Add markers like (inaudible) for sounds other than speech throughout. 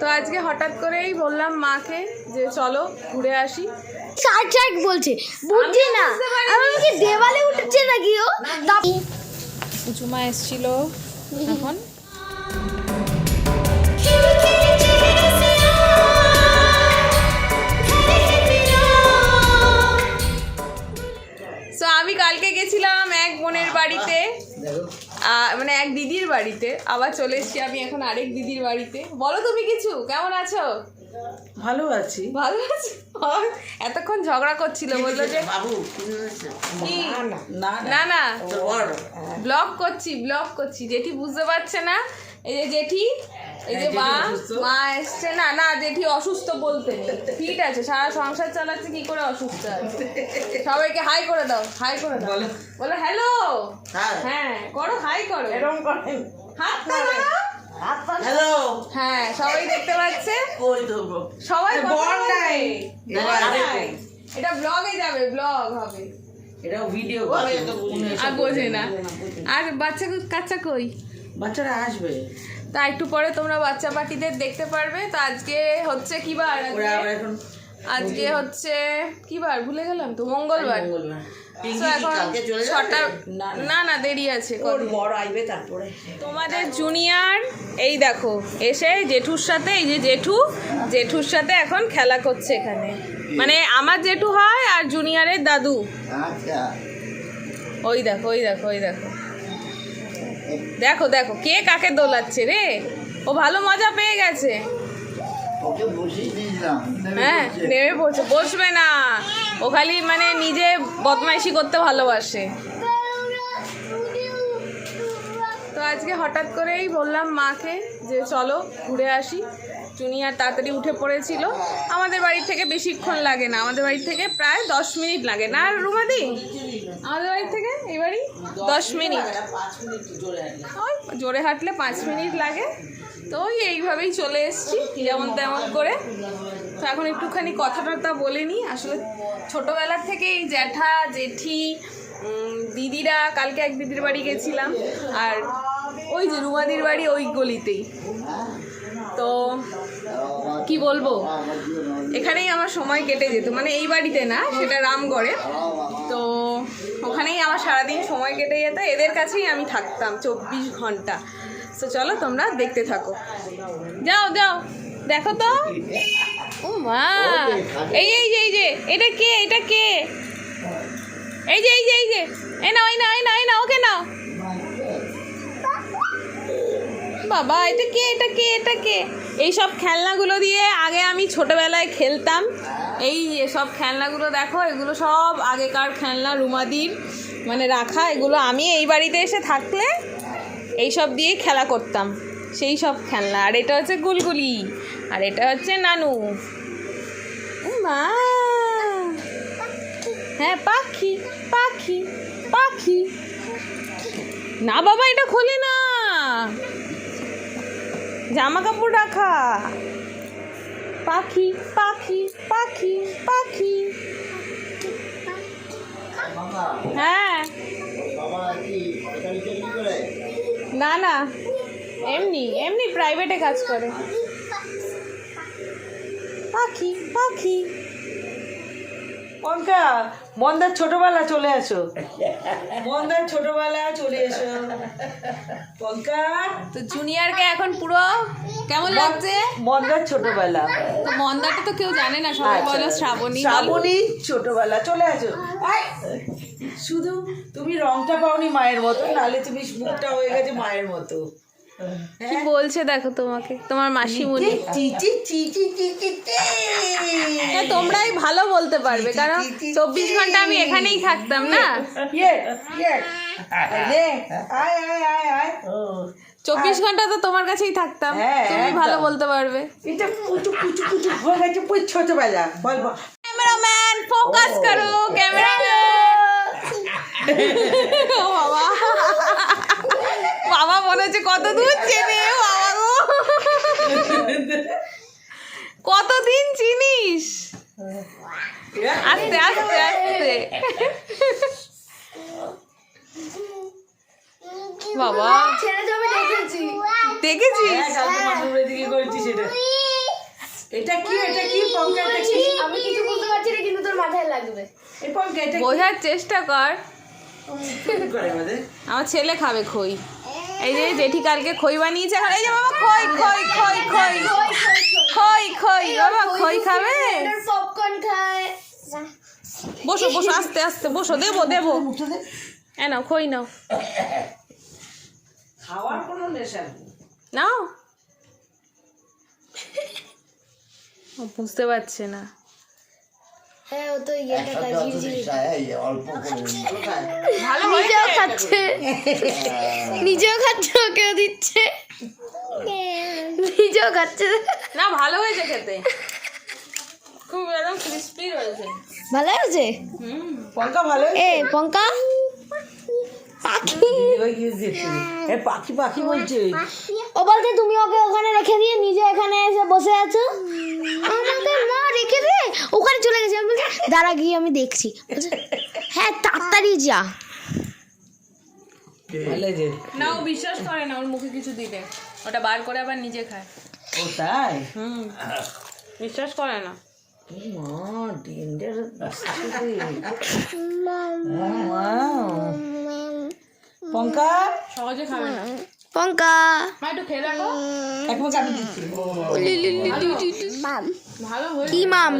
তো আজকে হঠাৎ করেই বললাম মাকে যে চলো ঘুরে আসি। ষাট ষাট বলছে। বুঝছি না। বুঝতে পারিনি। আমি কি দেওয়ালে উঠেছে নাকি ও? পুচুমা এসছিল। এখন? তো আমি কালকে গেছিলাম এক বোনের বাড়িতে। মানে এক দিদির বাড়িতে। আবার চলে এসছি আমি এখন আরেক দিদির বাড়িতে। বলো তুমি কিছু কেমন আছো? ভালো আছি। ভালো আছি? এতক্ষণ ঝগড়া করছিল বলল যে বাবু না না। না ব্লগ করছি ব্লগ করছি। যেটি বুঝতে পারছে না এই যে জেঠি এই যে মা মা এসছে। না না জেঠি অসুস্থ বলতে নেই। ঠিক আছে সারা সংসার চালাচ্ছে কি করে অসুস্থ আছে সবাইকে হাই করে দাও হাই করে দাও। বলো। বলো হ্যালো হ্যাঁ। হ্যাঁ করো হাই করো। এরকম করেন হাত। হ্যালো হ্যাঁ সবাই দেখতে পাচ্ছে। সবাই নাই। এটা ব্লগে যাবে ব্লগ হবে। এটা ভিডিও আর বোঝে না। আর বাচ্চা কাচ্চা কই? বাচ্চারা আসবে। তা একটু পরে তোমরা বাচ্চা পাখিদের দেখতে পারবে। তো আজকে হচ্ছে কি বার আজকে? হচ্ছে কি বার ভুলে গেলাম তো মঙ্গলবার। না, না। দেরি আছে ওর কদিন। বড় আইবে তারপরে। তোমাদের জুনিয়র এই দেখো এসে জেঠুর সাথে এই যে জেঠু জেঠুর সাথে এখন খেলা করছে এখানে। মানে আমার জেঠু হয় আর জুনিয়রের দাদু। আচ্ছা। ওই দেখো ওই দেখো ওই দেখো। দেখো দেখো কে কাকে দোলাচ্ছে রে? ও ভালো মজা পেয়ে গেছে। হ্যাঁ নেমে পড়ছে বসবে না। ও খালি মানে নিজে বদমাইশি করতে ভালোবাসে। তো আজকে হঠাৎ করেই বললাম মাকে যে চলো ঘুরে আসি। জুনিয়ার তাড়াতাড়ি উঠে পড়েছিল। আমাদের বাড়ি থেকে বেশিক্ষণ লাগে না। আমাদের বাড়ি থেকে প্রায় দশ মিনিট লাগে। না আর রুমাদি? আমাদের বাড়ি থেকে? বাড়ি দশ মিনিট জোরে হাঁটলে। ওই জোরে হাঁটলে পাঁচ মিনিট লাগে। তো ওই এইভাবেই চলে এসেছি যেমন তেমন করে। তো এখন একটুখানি কথা টথা বলে নিই। আসলে ছোটোবেলার থেকেই জ্যাঠা জেঠি দিদিরা কালকে এক দিদির বাড়ি গেছিলাম। আর ওই যে রুমাদির বাড়ি ওই গলিতেই। তো কি বলব? এখানেই আমার সময় কেটে যেত। মানে এই বাড়িতে না সেটা রামগড়ে। ওখানেই আমার সারাদিন সময় কেটে যেত, এদের কাছেই আমি থাকতাম চব্বিশ ঘণ্টা। তো চলো তোমরা দেখতে থাকো। যাও যাও, দেখো তো। ও মা, এই এই যে এই যে, এটা কে এটা কে? এই যে এই যে এই যে, এই নাও এই নাও এই নাও এই নাও, ওকে নাও। বাবা, এটা কে এটা কে এটা কে? এইসব খেলনাগুলো দিয়ে আগে আমি ছোটবেলায় খেলতাম। এই সব খেলনাগুলো দেখো, এগুলো সব আগেকার খেলনা, রুমাদির মানে রাখা, এগুলো আমি এই বাড়িতে এসে থাকলে এই সব দিয়েই খেলা করতাম, সেই সব খেলনা। আর এটা হচ্ছে গুলগুলি, আর এটা হচ্ছে নানু। মা! হ্যাঁ পাখি পাখি পাখি। না বাবা, এটা খোলে না। জামা কাপড় রাখা। পাখি পাখি পাখি পাখি। হ্যাঁ। না না। এমনি এমনি প্রাইভেটে কাজ করে। পাখি পাখি। পঙ্কা মন্দার ছোটবেলা চলে আসো মন্দার ছোটবেলা চলে এসো। (laughs) পঙ্কা তো জুনিয়রকে এখন পুরো কেমন লাগছে? মন্দার ছোটবেলা। তো মন্দাটা তো কেউ জানে না সবাই বলো শ্রাবণী শ্রাবণী ছোটবেলা চলে আসো আয়। শুধু তুমি রংটা পাওনি মায়ের মতো নালে তুমি মুখটা হয়ে গেছে মায়ের মতো। কি বলছে দেখো তোমাকে? তোমার মাসিমণি চি চি চি চি চি চি চি। হ্যাঁ তোমরাই ভালো বলতে পারবে কারণ চব্বিশ ঘণ্টা আমি এখানেই থাকতাম না? ইয়ে, ইয়ে। নে, আয়, আয়, আয়, আয়। চব্বিশ ঘণ্টা তো তোমার কাছেই থাকতাম হ্যাঁ, তুমি ভালো বলতে পারবে। এটা পুচু পুচু পুচু হয়ে গেছে ছোটবেলা বল বল। ক্যামেরাম্যান ফোকাস করো ক্যামেরাম্যান (laughs) ও বাবা বাবা মনে হচ্ছে কত দূর চেনে বাবা গো? কতদিন চিনিস? আস্তে আস্তে আস্তে। বাবা। দেখেছি। দেখেছিস? হ্যাঁ এটা কি এটা কি পঙ্কা আমি কিছু বলতে পারছি না কিন্তু তোর মাথায় লাগবে। এই পঙ্কা এটা বোঝার চেষ্টা কর। আমার ছেলে খাবে খই। এই যে জেঠি কালকে খই বানিয়েছে এখন এই যে বাবা খই খই খই খই। খই খই বাবা খই খাবে? পপকর্ন খায় বসো বসো আস্তে আস্তে বসো দেবো দেবো। মুখে দে এ নাও খই নাও। খাওয়ার কোনো নেশা নাও। বুঝতে পারছে না। হ্যাঁ ও তো ইয়েটা খায় ঝিরঝিরি অল্প ভালো (laughs) নিজেও খাচ্ছে। নিজেও খাচ্ছে ওকেও দিচ্ছে। নিজেও খাচ্ছে। না ভালো হয়েছে খেতে। খুব একদম ক্রিস্পি ভালো হয়েছে? পঙ্কা ভালো এ পঙ্কা? পাখি। এ পাখি পাখি বলছে। ও বলছে তুমি ওকে ওখানে রেখে দিয়ে নিজে এখানে এসে বসে আছো? আমাকে মা রেখে দে ওখানে চলে গেছে। আমি দাঁড়া গিয়ে আমি দেখছি। হ্যাঁ তাড়াতাড়ি যা। ভালো না ও বিশ্বাস করে না ওর মুখে কিছু দিলে ওটা বার করে আবার নিজে খায়। ও তাই? হুম। বিশ্বাস করে না। পঙ্কা? সহজে খাবে পঙ্কা। কি মাম?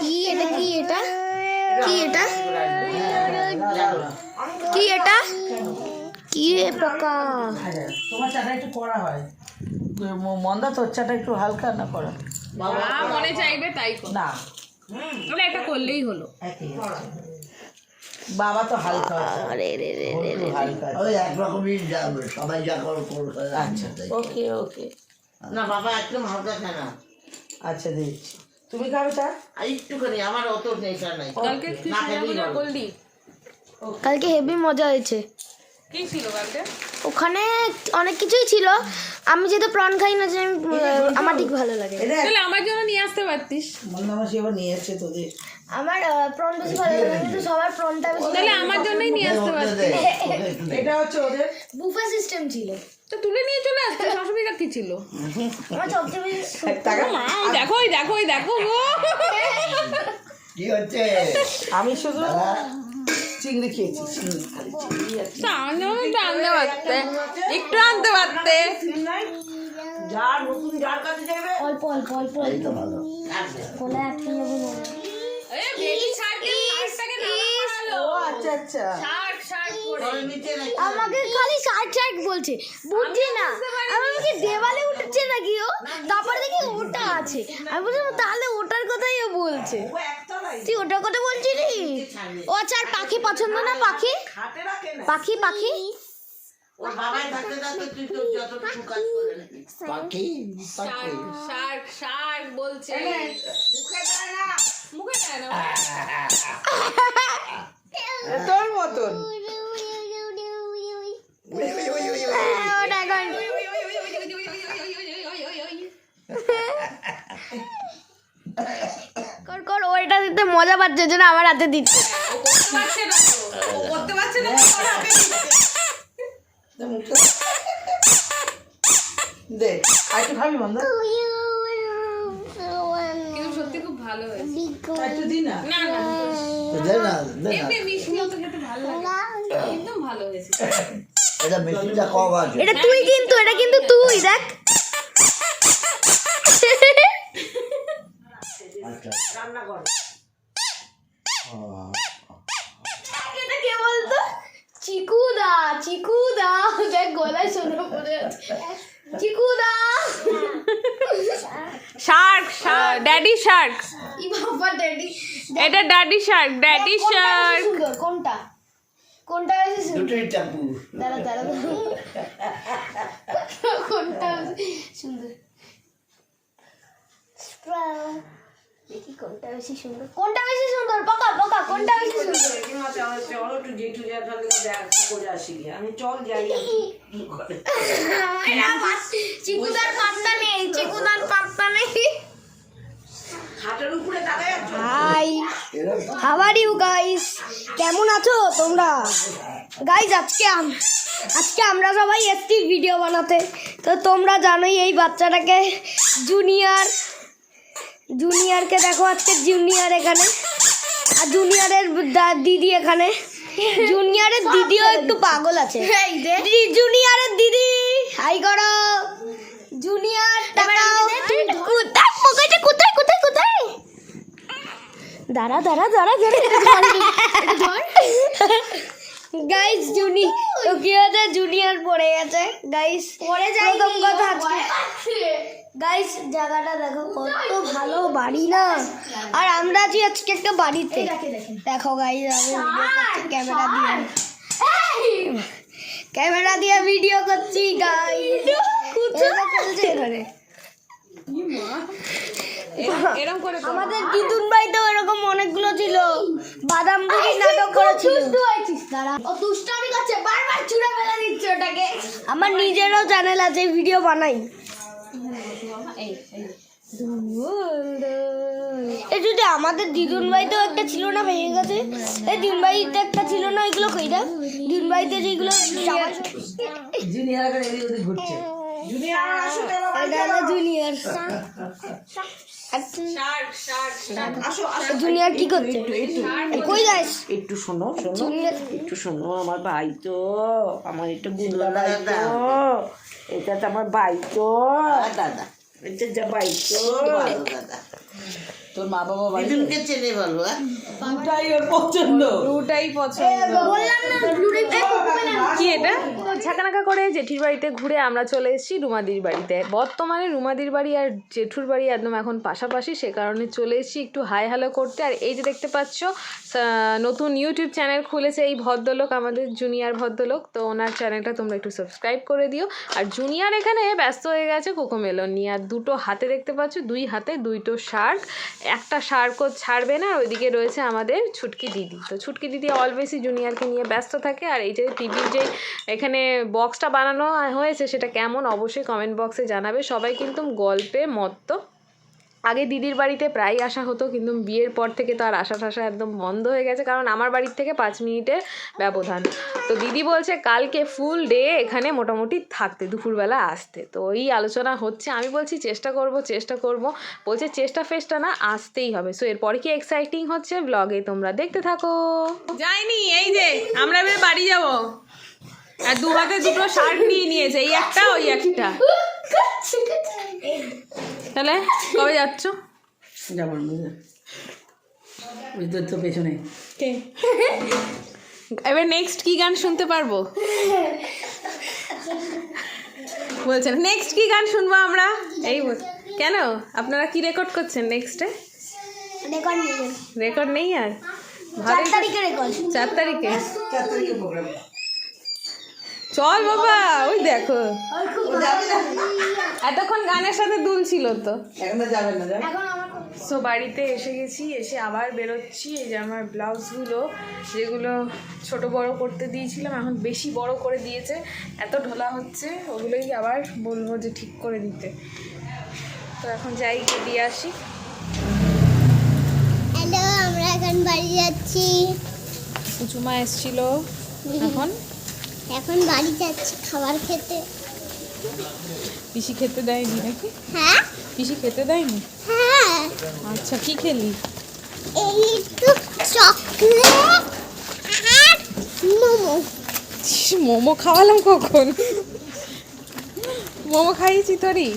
কি এটা কি এটা? কি এটা? কি এটা? কি রে পোকা? তোমার চাটা একটু করা হয়। মন্দা তোর চাটা একটু হালকা না করা মনে চাইবে তাই না। ওটা একটা করলেই হলো। বাবা তো হালকা রে রে রে ওই একরকমই সবাই যা করে আচ্ছা ওকে ওকে। না বাবা একদম হালকা আচ্ছা দিচ্ছি। তুমি খাবে চা? একটুখানি আমার অত নেশা নাই। কালকে কালকে হেভি মজা হয়েছে। কি ছিল কালকে? ওখানে অনেক কিছুই ছিল। আমি যেহেতু প্রন খাই না যে আমি, আমার ঠিক ভালো লাগে। তাহলে আমার জন্য নিয়ে আসতে পারতিস। মন্দা মাসি এবার নিয়ে এসছে তোদের। আমার প্রন বেশি ভালো লাগে কিন্তু সবার প্রনটা বেশি তাহলে আমার জন্যই নিয়ে আসতে ওকে পারতিস দে, ওকে একটু দে। এটা হচ্ছে ওদের বুফে সিস্টেম ছিল। তো তুলে নিয়ে চলে আসতে অসুবিধা কি ছিল? আমার সবচেয়ে বেশি দেখো দেখো দেখো গো। কি হচ্ছে? আমি শুধু চিংড়ি খেয়েছি একটু আনতে পারতে। একটু আনতে পারতে। যার নতুন যার কাছে যাবে। অল্প অল্প অল্প তো ভালো। কোলে আটকে যাব না। এই বেবি শার্টকে শার্টটাকে নামালো ও আচ্ছা। শার্ট আমাকে খালি শার্ট শার্ট বলছে। বুঝছি না। আমি কি দেওয়ালে উঠছে নাকি ও? তারপর দেখি ওটা আছে। আমি বললাম তাহলে ওটার কথাই ও বলছে। তুই ওটার কথা বলছিলি? ও আচ্ছা আর পাখি পছন্দ না পাখি? হাতে রাখে না। পাখি পাখি? ওর বাবাই থাকতে থাকতে তুই তো যতটুকু কাজ করে নিবি। পাখি পাখি। শার্ট শার্ট বলছে। মুখে দেয় না। মুখে দেয় না (laughs) তোর মতন কর কর ওইটা দিতে মজা পাচ্ছে জন্য আমার হাতে দিচ্ছে পারছে না করতে পারছে না তো ওর হাতে দিচ্ছে। দে আর একটু খুব ভালো হয়েছে। একটু দি না না না। দে না দে না এমনি মিষ্টি মতো খেতে ভালো লাগে। একদম ভালো হয়েছে। এটা মেশিনটা কম আছে। এটা তুই কিন্তু এটা কিন্তু তুই দেখ। আচ্ছা। রান্না কর। এটা কে বলতো? চিকুদা চিকুদা। দেখ গলায় শোনো পড়ে আছে। চিকুদা। Shark daddy shark. ই বাবা ড্যাডি এটা ড্যাডি শার্ক ড্যাডি শার্ক সুন্দর কোনটা? কোনটা বেশি সুন্দর? দুটোই টাপু দাঁড়া দাঁড়া। কোনটা বেশি সুন্দর? দেখি কোনটা বেশি সুন্দর। কোনটা বেশি সুন্দর? পাকা পাকা কোনটা বেশি সুন্দর? চলো একটু জেঠু জ্যাঠার দিকে দেখা করে আসি আমি চল যাই। (laughs) চিকুদার পাত্তা নেই চিকুদার পাত্তা নেই। আর ইউ গাইস কেমন আছো তোমরা? গাইজ আজকে আজকে আমরা সবাই এসছি ভিডিও বানাতে। তো তোমরা জানোই এই বাচ্চাটাকে জুনিয়র জুনিয়রকে দেখো আজকে জুনিয়র এখানে। আর জুনিয়রের দিদি এখানে। জুনিয়রের দিদিও একটু পাগল আছে। জুনিয়রের দিদি হাই করো। জুনিয়র কোথায়? কোথায়? কোথায়? কোথায়? দাঁড়া দাঁড়া দাঁড়া দাঁড়া গাইস জুনি কি জুনিয়র পড়ে গেছে। গাইস পড়ে যায় প্রথম কথা আজকে। গাইস জায়গাটা দেখো কত ভালো বাড়ি না। আর আমরা আছি আজকে একটা বাড়িতে। দেখো গাইস আমি ক্যামেরা দিয়ে। ক্যামেরা দিয়ে ভিডিও করছি গাইস এখানে। করে করো। আমাদের দিদুন বাড়িতেও এরকম অনেকগুলো ছিল বাদাম বুড়ি নাটক করেছিল আমার নিজেরও চ্যানেল আছে ভিডিও বানাই এই যদি আমাদের দিদুন বাড়িতেও একটা ছিল না ভেঙে গেছে এই দিন বাড়িতে একটা ছিল না ওইগুলো কই দেখ দিন বাড়িতে যেগুলো জুনিয়র এখন এদিক ওদিক ঘুরছে জুনিয়র আসো চলো এটা হলো জুনিয়র জুনিয়র কি করছে? কই যাস? একটু শোনো শোনো একটু শোনো আমার ভাই তো আমার এটা গুন্ডা ভাই তো এটা তো আমার ভাই তো। দাদা? এটা যা ভাই তো। দাদা। তোর মা বাবা দিদুনকে চেনে ভালো হ্যাঁ? দুটাই ওর পছন্দ। দুটাই পছন্দ। কি এটা? ঝাঁকানাকা করে জেঠির বাড়িতে ঘুরে আমরা চলে এসেছি রুমাদির বাড়িতে। বর্তমানে রুমাদির বাড়ি আর জেঠুর বাড়ি একদম এখন পাশাপাশি, সে কারণে চলে এসেছি একটু হাই হ্যালো করতে। আর এই যে দেখতে পাচ্ছ নতুন ইউটিউব চ্যানেল খুলেছে এই ভদ্রলোক, আমাদের জুনিয়র ভদ্রলোক। তো ওনার চ্যানেলটা তোমরা একটু সাবস্ক্রাইব করে দিও। আর জুনিয়র এখানে ব্যস্ত হয়ে গেছে কোকোমেলন নিয়ে। আর দুটো হাতে দেখতে পাচ্ছ, দুই হাতে দুইটো শার্ক। একটা শার্কও ছাড়বে না, আর ওইদিকে রয়েছে আমাদের ছুটকি দিদি। তো ছুটকি দিদি অলওয়েজই জুনিয়রকে নিয়ে ব্যস্ত থাকে। আর এই যে টিভির যে এখানে বক্সটা বানানো হয়েছে, সেটা কেমন? অবশ্যই কমেন্ট বক্সে জানাবে। সবাই কিন্তু গল্পে মত্ত। আগে দিদির বাড়িতে প্রায় আসা হতো, কিন্তু বিয়ের পর থেকে তো আর আসা টাসা একদম বন্ধ হয়ে গেছে, কারণ আমার বাড়ির থেকে পাঁচ মিনিটের ব্যবধান। তো দিদি বলছে, কালকে ফুল ডে এখানে মোটামুটি থাকতে, দুপুরবেলা আসতে। তো এই আলোচনা হচ্ছে। আমি বলছি, চেষ্টা করব চেষ্টা করব। বলছে, চেষ্টা ফেষ্টা না, আসতেই হবে। সো এরপরে কি এক্সাইটিং হচ্ছে? ব্লগে তোমরা দেখতে থাকো। যাইনি, এই যে, আমরা বাড়ি যাব। আর দু হাতে দুটো শার্ট নিয়ে নিয়েছে এই একটা ওই একটা। তাহলে কবে যাচ্ছ? যেমন ওই তো তো পেছনে। এবার নেক্সট কি গান শুনতে পারব? বলছেন নেক্সট কি গান শুনব আমরা? এই বল- কেন? আপনারা কি রেকর্ড করছেন নেক্সটে রেকর্ড নেবেন রেকর্ড নেই আর? চার তারিখে রেকর্ড চার তারিখে? চার তারিখে প্রোগ্রাম চল বাবা ওই দেখো। এতক্ষণ গানের সাথে দুল ছিল তো। সো বাড়িতে এসে গেছি এসে আবার বেরোচ্ছি। এই যে আমার ব্লাউজগুলো যেগুলো ছোট বড় করতে দিয়েছিলাম এখন বেশি বড় করে দিয়েছে। এত ঢোলা হচ্ছে ওগুলোই আবার বলব যে ঠিক করে দিতে। তো এখন যাই গিয়ে দিয়ে আসি। হ্যালো আমরা এখন বাড়ি যাচ্ছি। উঁচুমা এসছিল। এখন? এখন বাড়ি যাচ্ছি খাবার খেতে। পিসি খেতে দেয়নি নাকি? হ্যাঁ? পিসি খেতে দেয়নি? হ্যাঁ। আচ্ছা কি খেলি? এই একটু চকলেট আর মোমো। মোমো খাওয়ালাম কখন? মোমো খাইয়েছি তোরই?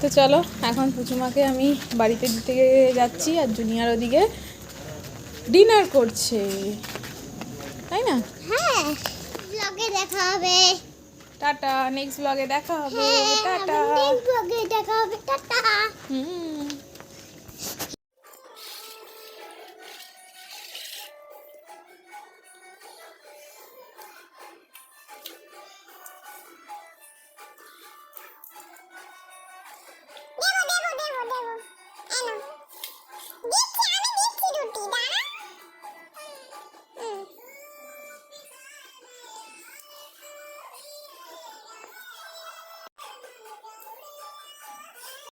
তো চলো এখন পুচুমাকে আমি বাড়িতে দিতে যাচ্ছি আর জুনিয়ার ওদিকে ডিনার করছে। ব্লগে দেখা হবে টাটা নেক্সট ব্লগে দেখা হবে টাটা ব্লগে দেখা হবে টাটা হুম